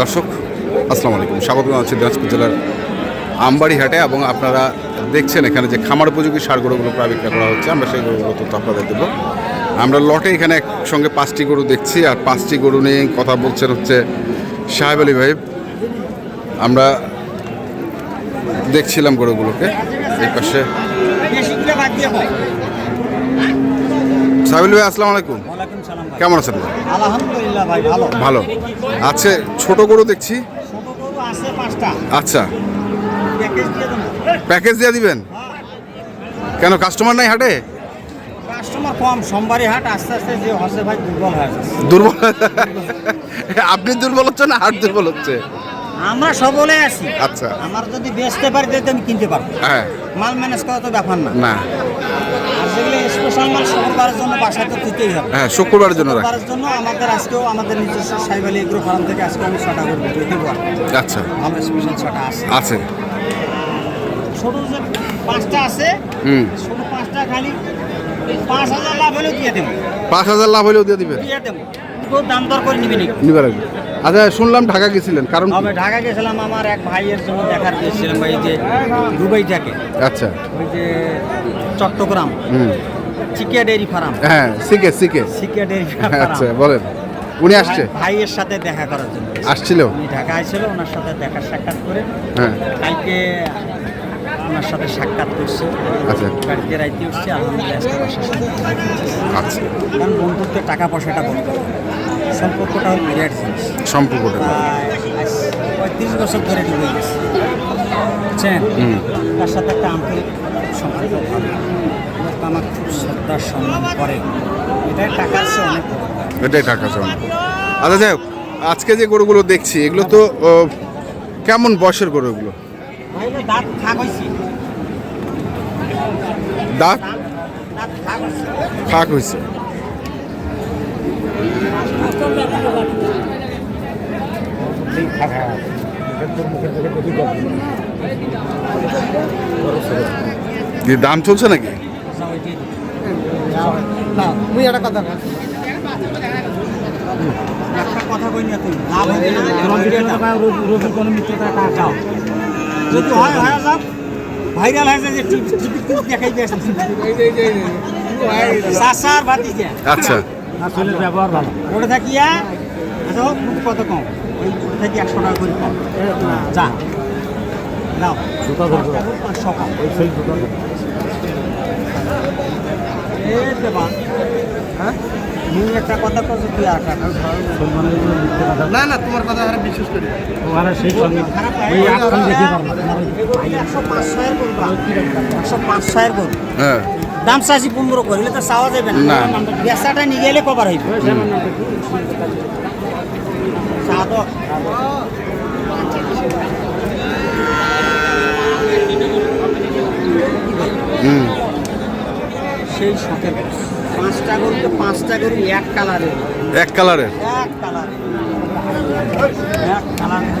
দর্শক, আসসালামু আলাইকুম। স্বাগত জানাচ্ছি দিনাজপুর জেলার আমবাড়ি হাটে এবং আপনারা দেখছেন এখানে যে খামার উপযোগী সার গরুগুলো প্রায় বিক্রি করা হচ্ছে। আমরা সেই গরুগুলো তথ্য আপনাদের দেবো। আমরা লটে এখানে একসঙ্গে পাঁচটি গরু দেখছি আর পাঁচটি গরু নিয়ে কথা বলছেন হচ্ছে সাহেব আলী ভাই। আমরা দেখছিলাম গরুগুলোকে এই পাশে। সাহেব আলী ভাই, আসসালামু আলাইকুম। কেমন আছেন? আলহামদুলিল্লাহ ভাই ভালো। ভালো। আচ্ছা ছোট গরু দেখছি। আছে আচ্ছা। প্যাকেজ দিয়ে দিবেন? কেন কাস্টমার নাই হাটে? কাস্টমার কম সোমবারই হাট আস্তে আস্তে যে হচ্ছে ভাই দুর্বল হয়ে দুর্বল? আপনি দুর্বল হচ্ছে না হাট দুর্বল হচ্ছে? আমরা সবলে আছি। আচ্ছা। আমার যদি বেচতে পারি তাহলে আমি কিনতে পারব। হ্যাঁ। মাল ম্যানেজ করা তো ব্যাপার না। না। যেগুলো স্পেশাল মাল শুক্রবারের জন্য বাসায় তো দিতেই হবে। হ্যাঁ শুক্রবারের জন্য শুক্রবারের জন্য আমাদের আজকেও আমাদের নিজস্ব সাইবালি এগ্রো ফার্ম থেকে আজকে আমি ছটা করে দেবো। আচ্ছা। আমরা স্পেশাল ছটা আছে। আছে। ছোট যে পাঁচটা আছে হুম। ছোট পাঁচটা খালি পাঁচ হাজার লাভ হলেও দিয়ে দেবো। পাঁচ হাজার লাভ হলেও দিয়ে দিবেন দিয়ে দেবো। খুব দাম দর করে নিবি নিবার আগে আচ্ছা শুনলাম ঢাকা গেছিলেন কারণ আমি ঢাকা গেছিলাম আমার এক ভাইয়ের জন্য দেখার গিয়েছিলাম ওই যে দুবাই থেকে আচ্ছা। ওই যে চট্টগ্রাম হুম। চিকিয়া ডেয়ারি ফার্ম। হ্যাঁ শিখে শিখে চিকিয়া ডেয়ারি আচ্ছা বলেন। উনি আসছে? ভাইয়ের সাথে দেখা করার জন্য। আসছিল? উনি ঢাকা আসছিল ওনার সাথে দেখা সাক্ষাৎ করে হ্যাঁ। কালকে ওনার সাথে সাক্ষাৎ করছে। আচ্ছা। কালকে রাইতে উঠছে আলহামদুলিল্লাহ আচ্ছা। কারণ টাকা পয়সাটা বন্ধ। সম্পর্কটা হল বিরাট জিনিস। সম্পর্কটা পঁয়ত্রিশ বছর ধরে ডুবে গেছে। বুঝছেন। তার সাথে একটা আন্তরিক সম্পর্ক ভালো। আমার খুব শ্রদ্ধার সম্মান করে। এটাই টাকার চেয়ে অনেক। এটাই টাকা চাওয়া আচ্ছা যাই হোক আজকে যে গরুগুলো দেখছি এগুলো তো কেমন বয়সের গরু এগুলো? দাঁত হয়েছে। দাঁত ফাঁক হয়েছে দাম চলছে নাকি আচ্ছা, কথা ভাইরাল হয়েছে যে টিভি টিভি দেখাই দিয়ে সাসার ভাতিজা। আচ্ছা। ওটা থাকিয়া আচ্ছা হোক মুখ কত কম? ওই ওটা থাকি একশো টাকা করে কম। যা। নাও পাঁচশো কম। এ দেবা হ্যাঁ? একটা কথা করছ তুই একটা না না তোমার কথা আর বিশ্বাস করি খারাপ ওই আটখান দেখে একশো পাঁচ ছয়ের করব একশো পাঁচ ছয়ের করব হ্যাঁ। দাম চাষি পনেরো করিলে তো চাওয়া যাবে না। না। বেচাটা নিয়ে গেলে কবার হইবে? সেই শখের পাঁচটা গরু তো পাঁচটা গরু এক কালারের। এক কালারের? এক কালারের। এক কালারের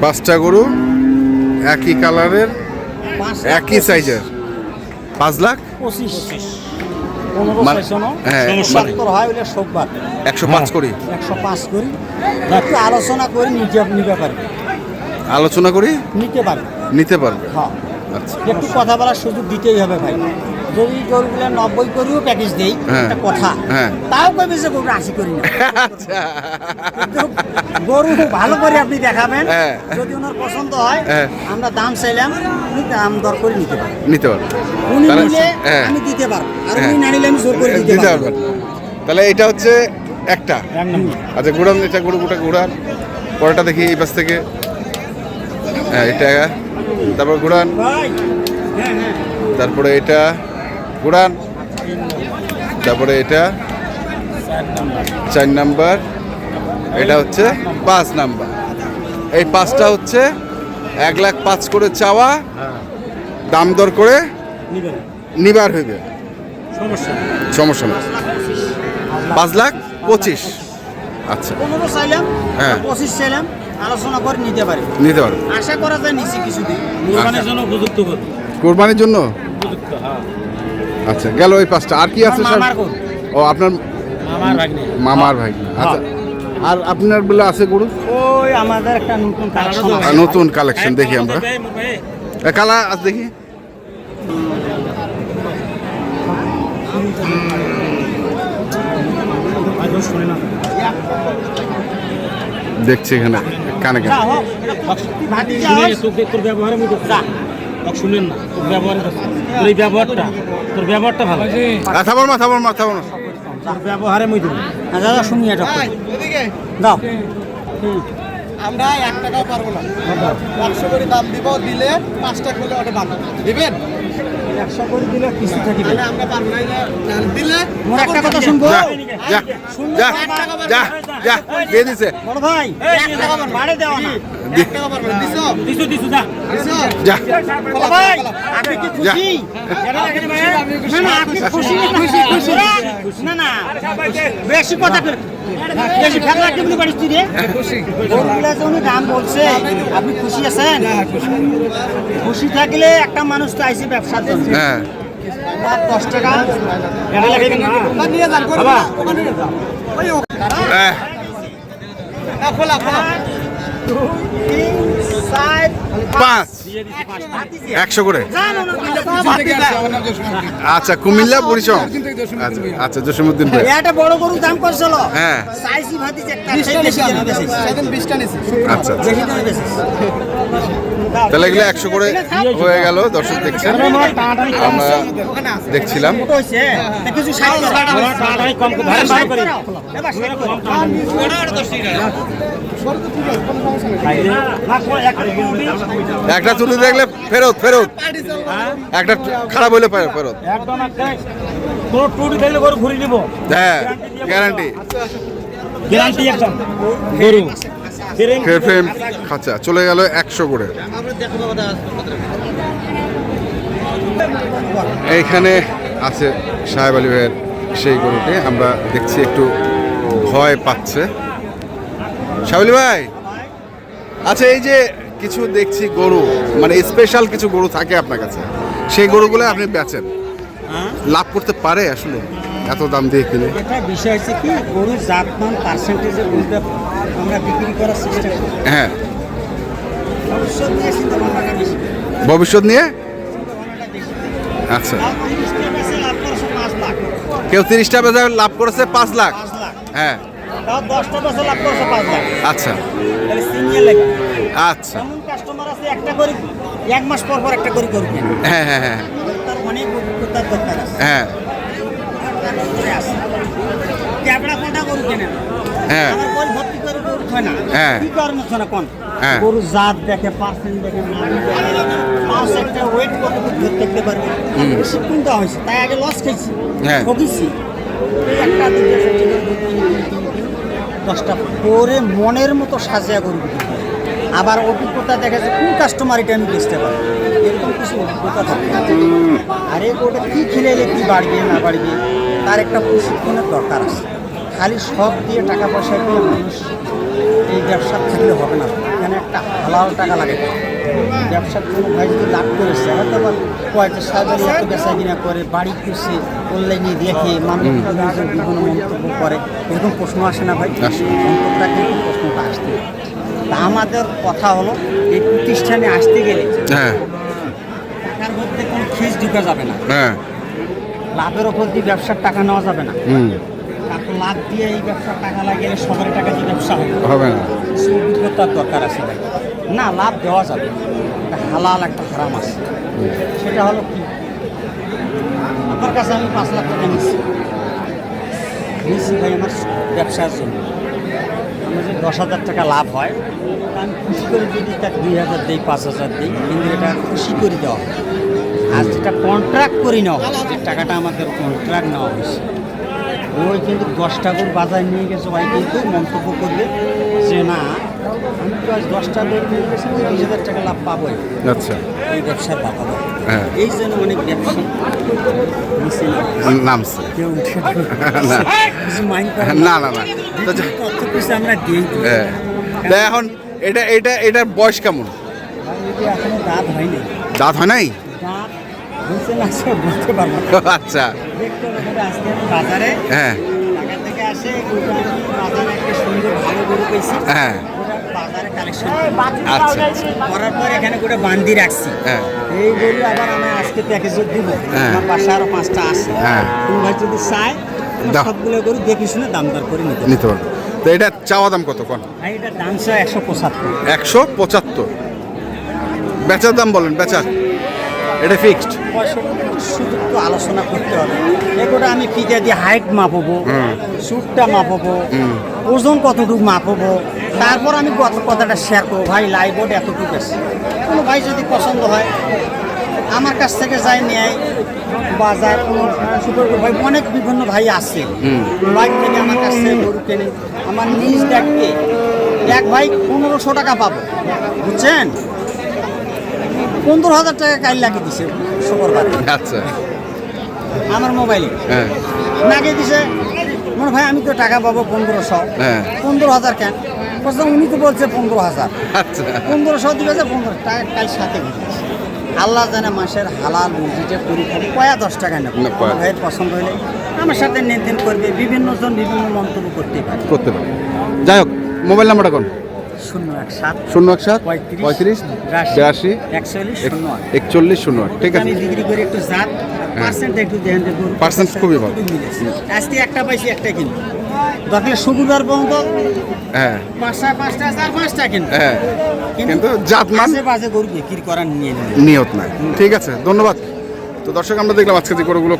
পাঁচটা গরু একই কালারের একই সাইজের। পাঁচ লাখ? পঁচিশ। পনেরো মানে- হ্যাঁ, হয় একশো পাঁচ করি। একশো পাঁচ করি। একটু আলোচনা করে নিতে নিতে পারবে। আলোচনা করি? নিতে পারবে। নিতে পারবে? হ্যাঁ। আচ্ছা। একটু কথা বলার সুযোগ দিতেই হবে ভাই। যদি গরুগুলো নব্বই করিও প্যাকেজ দেই হ্যাঁ। একটা কথা। হ্যাঁ। তাও কইবে যে গরু আশি করি না। আচ্ছা। গরু ভালো করে আপনি দেখাবেন। হ্যাঁ। যদি ওনার পছন্দ হয়। আমরা দাম চাইলাম উনি দাম দর করে নিতে পারেন নিতে পারবে। উনি নিলে। আমি দিতে পারব। আর। উনি না নিলে আমি জোর করে দিতে পারব। তাহলে এটা হচ্ছে একটা? আচ্ছা ঘুরান এটা ঘুরো গোটা ঘুরান পরেটা দেখি এই পাশ থেকে। হ্যাঁ এটা তারপর ঘুরান। তারপরে এটা। ঘুরান। তারপরে এটা। চার নাম্বার। এটা হচ্ছে পাঁচ নাম্বার। এই পাঁচটা হচ্ছে এক লাখ পাঁচ করে চাওয়া। দাম দর করে নিবার হইবে। সমস্যা। সমস্যা নেই পাঁচ লাখ? পঁচিশ। আচ্ছা। পনেরো চাইলাম হ্যাঁ। পঁচিশ চাইলাম আলোচনা করে নিতে পারি। নিতে পারবে। আশা করা যায় নিচে কিছুদিন। কোরবানির জন্য উপযুক্ত করব কোরবানির জন্য? আচ্ছা গেল ওই পাঁচটা। আর কি আছে ও আপনার আমার ভাগ্নে। মামার ভাই আচ্ছা আর আপনার বলে আছে গরু? ওই আমাদের একটা নতুন কালেকশন নতুন কালেকশন দেখি আমরা। এ, কালা আজ দেখি। দেখছি এখানে কানে কানে। তোর ব্যবহারে মুখ শুনেন না তোর ব্যবহারে তোর এই ব্যবহারটা তোর ব্যবহারটা ভালো। আ, থামর মা থামর মা থামর মা। তোর ব্যবহারে মুই দেবো দাদা শুনি এটা। দাও। আমরা এক টাকাও পারব না। একশো করে দাম দিব দিলে পাঁচটা খুলে ওটা দাম দিবেন? যে দিলে মোর একটা কথা শুনব? যা যা যা যা যা দিয়ে দিছে। বড় ভাই দেওয়া এক টাকা না। দাম বলছে আপনি খুশি আছেন খুশি থাকলে একটা মানুষ তো আইসে ব্যবসার জন্য দশ টাকা খোলা খোলা পাঁচ। একশো করে? আচ্ছা কুমিল্লা আচ্ছা আচ্ছা জসিমুদ্দিন ভাই। একটা বড় গরু দাম করছিল। হ্যাঁ। আচ্ছা আচ্ছা। তাহলে এগুলো একশো করে হয়ে গেল দর্শক দেখছেন। আমরা দেখছিলাম। ছোট হইছে না কিছু কোনো একটা চুলি দেখলে ফেরত ফেরত। একটা খারাপ হইলে ফেরত কোনো টুটি দেখলে গরু ঘুরে নিব। হ্যাঁ গ্যারান্টি গ্যারান্টি একদম। গরু ফ্রেম আচ্ছা চলে গেল একশো করে। এইখানে আছে সাহেব আলী ভাইয়ের সেই গরুটি। আমরা দেখছি একটু ভয় পাচ্ছে। আলী ভাই? আচ্ছা এই যে কিছু দেখছি গরু মানে স্পেশাল কিছু গরু থাকে আপনার কাছে। সেই গরুগুলো আপনি বেচেন। লাভ করতে পারে আসলে এত দাম দিয়ে কিনে। এটা বিষয় হচ্ছে কি গরুর জাতমান পার্সেন্টেজে গরুটা আমরা বিক্রি করার চেষ্টা করি। হ্যাঁ। ভবিষ্যৎ নিয়ে আচ্ছা। কেউ তিরিশটা বেচে লাভ করেছে পাঁচ লাখ। হ্যাঁ। আচ্ছা। আচ্ছা। কাস্টমার আছে একটা করে এক মাস পর পর একটা করে কেনে হ্যাঁ হ্যাঁ হ্যাঁ। তার অনেক অভিজ্ঞতার দরকার আছে। হ্যাঁ। ক্যাবড়া কোনটা গরু কেনে? হ্যাঁ। আমার বই ভর্তি করে গরু না। হ্যাঁ। কি কারণ হচ্ছে না কোন? হ্যাঁ। গরু জাত দেখে পার্সেন্ট দেখে পাঁচ একটা ওয়েট কত ধরে দেখতে পারবে? বেশি হয়েছে? তাই আগে লস খেয়েছি। হ্যাঁ। ঠকেছি দশটা পরে মনের মতো সাজিয়া গরু আবার অভিজ্ঞতা দেখা যায় কোন কাস্টমার এটা আমি বেচতে পারি এরকম কিছু অভিজ্ঞতা থাকে আরে গরুটা কী খেলে কী বাড়বে, না বাড়বে, তার একটা প্রশিক্ষণের দরকার আছে। খালি সব দিয়ে টাকা পয়সা দিয়ে মানুষ এই ব্যবসা থাকলে হবে না। এখানে একটা হালাল টাকা লাগে। ব্যবসার কোনো ভাই যদি লাভ করেছে হয়তো বা কয়েকটা সাজারি এত বেচা কিনা করে বাড়ি খুশি অনলাইনে দেখে মানুষ বিভিন্ন মন্তব্য করে এরকম প্রশ্ন আসে না ভাই। অন্তরটা কিন্তু প্রশ্নটা আসতে। তা আমাদের কথা হলো এই প্রতিষ্ঠানে আসতে গেলে হ্যাঁ। টাকার মধ্যে কোনো খিস ঢুকা যাবে না। হ্যাঁ। লাভের ওপর দিয়ে ব্যবসার টাকা নেওয়া যাবে না। কারণ লাভ দিয়ে এই ব্যবসার টাকা লাগিয়ে সবার টাকা দিয়ে ব্যবসা হবে। না। দরকার আছে ভাই। না, লাভ দেওয়া যাবে হালাল একটা হারাম আছে। সেটা হলো কি? আমার কাছে আমি পাঁচ লাখ টাকা নিচ্ছি নিচ্ছি ভাই আমার ব্যবসার জন্য। আমার যে দশ হাজার টাকা লাভ হয়, আমি খুশি করে যদি তাকে দুই হাজার দিই, পাঁচ হাজার দিই, কিন্তু এটা খুশি করে দেওয়া আর যেটা কন্ট্রাক্ট করে নেওয়া যে টাকাটা আমাদের কন্ট্রাক্ট নেওয়া হয়েছে। ওই কিন্তু দশ টাকার বাজার নিয়ে গেছে ভাই কিন্তু মন্তব্য করবে যে না আমি তো আজ দশটা বের নিয়ে গেছি বিশ হাজার টাকা লাভ পাবোই। আচ্ছা। এই দেয়। হ্যাঁ। এই জন্য অনেক ব্যবসা নামছে। কেউ উঠে না। না। না। না তো কত কিছু আমরা দিই। হ্যাঁ। এখন এটা এটা এটার বয়স কেমন? এখনও দাঁত হয়নি। দাঁত হয় নাই? দাঁত আচ্ছা। হ্যাঁ। হ্যাঁ। আচ্ছা। করার পর এখানে গোটা বান্দি রাখছি। হ্যাঁ। এই গরু আবার আমি আজকে প্যাকেজে দিব। হ্যাঁ। আমার পাশে আরও পাঁচটা আছে। হ্যাঁ। তুমি ভাই যদি। সবগুলো গরু দেখে শুনে দাম দর করে নিতে নিতে পারব। তো এটা চাওয়া দাম কত কোন? এটা দাম চাই একশো পঁচাত্তর। একশো পঁচাত্তর। বেচার দাম বলেন বেচার। এটা ফিক্সড শুধু একটু আলোচনা করতে হবে। এগুলো আমি ফিতে দিয়ে হাইট মাপবো সুটটা মাপবো ওজন কতটুকু মাপবো তারপর আমি কত কথাটা শেয়ার করব ভাই লাইবোর্ড এতটুকু আছে। কোনো ভাই যদি পছন্দ হয় আমার কাছ থেকে যাই নেয় বাজার কোনো সুপার ভাই অনেক বিভিন্ন ভাই আছে। বাইক থেকে আমার কাছ থেকে গরু কেনে। আমার নিজ দেখতে এক ভাই পনেরোশো টাকা পাবো। বুঝছেন? পনেরো হাজার টাকা কাইল লাগিয়ে দিছে শুক্রবার। আচ্ছা। আমার মোবাইলে। হ্যাঁ। লাগিয়ে দিছে মনে ভাই আমি তো টাকা পাবো পনেরোশো। হ্যাঁ। পনেরো হাজার কেন? বলছে উনি তো বলছে পনেরো হাজার। আচ্ছা। পনেরোশো দিবে যে পনেরো টাকা কাল সাথে। আল্লাহ জানে মাসের হালাল রুজিটা করি কয়া দশ টাকা নেব। ভাইয়ের পছন্দ হলে আমার সাথে লেনদেন করবে বিভিন্ন জন বিভিন্ন মন্তব্য করতেই পারে। করতে পারব যাই হোক মোবাইল নাম্বারটা কোন? শূন্য এক সাত? পঁয়ত্রিশ, বিরাশি, একচল্লিশ শূন্য। আট ঠিক আছে। জাত পার্সেন্ট Percent খুবই ভালো। আজকে একটা পাইছি একটা কিনবো। দরকার শুক্রবার পর্যন্ত হ্যাঁ। পাঁচটা পাঁচটা চার পাঁচটা হ্যাঁ। কিন্তু বাজে গরু বিক্রি করার নিয়ে নিয়ত নাই। ঠিক আছে ধন্যবাদ। তো দর্শক আমরা দেখলাম আজকে যে গরুগুলো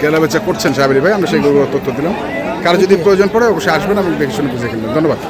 কেলা বেচা করছেন সাহেব ভাই আমরা সেই গরুগুলোর তথ্য দিলাম। কারও যদি প্রয়োজন পড়ে অবশ্যই আসবেন আমি দেখে শুনে বুঝে কিনবেন। ধন্যবাদ।